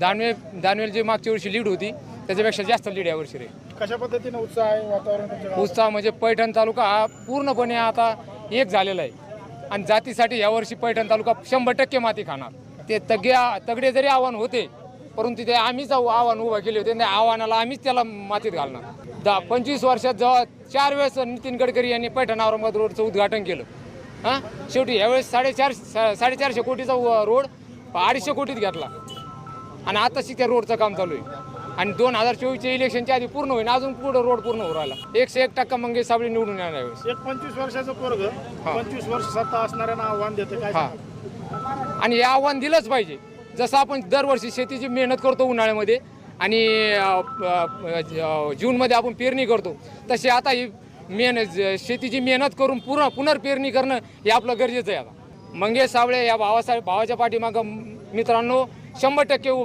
दानवे दानवेल जी मागच्या वर्षी लीड होती त्याच्यापेक्षा जास्त लीड यावर्षी रे. कशा पद्धतीने उत्साह आहे वातावरण तुमच्या गावात? उत्साह म्हणजे पैठण तालुका हा पूर्णपणे आता एक झालेला आहे. आणि जातीसाठी यावर्षी पैठण तालुका शंभर टक्के माती खाणार. ते तग्या तगडे जरी आव्हान होते परंतु ते आम्हीच आव- आव्हान उभं केले होते त्या आव्हानाला आम्हीच त्याला मातीत घालणार. दहा पंचवीस वर्षात जेव्हा चार वेळेस नितीन गडकरी यांनी पैठण औरंगाबाद रोडचं उद्घाटन केलं. हां? शेवटी यावेळेस साडेचार सा- साडेचारशे कोटीचा व- रोड अडीचशे कोटीत घेतला. आणि आताशी त्या रोडचं काम चालू आहे. आणि दोन हजार चोवीसच्या इलेक्शनच्या आधी पूर्ण होईल अजून पुढं रोड पूर्ण होऊ राहिला. एकशे एक टक्का मंगेश साबळे निवडून येणार यावेळेस एक पंचवीस वर्षाचं पोरग पंचवीस वर्ष सत्ता असणाऱ्यांना आव्हान देते काय हा? आणि हे आव्हान दिलंच पाहिजे. जसं आपण दरवर्षी शेतीची मेहनत करतो उन्हाळ्यामध्ये आणि जूनमध्ये आपण पेरणी करतो तशी आता ही मेहनत शेतीची मेहनत करून पुन्हा पुनर्पेरणी करणं हे आपलं गरजेचं आहे आता. मंगेश साबळे या भावासा भावाच्या पाठीमागं मित्रांनो शंभर टक्के उभं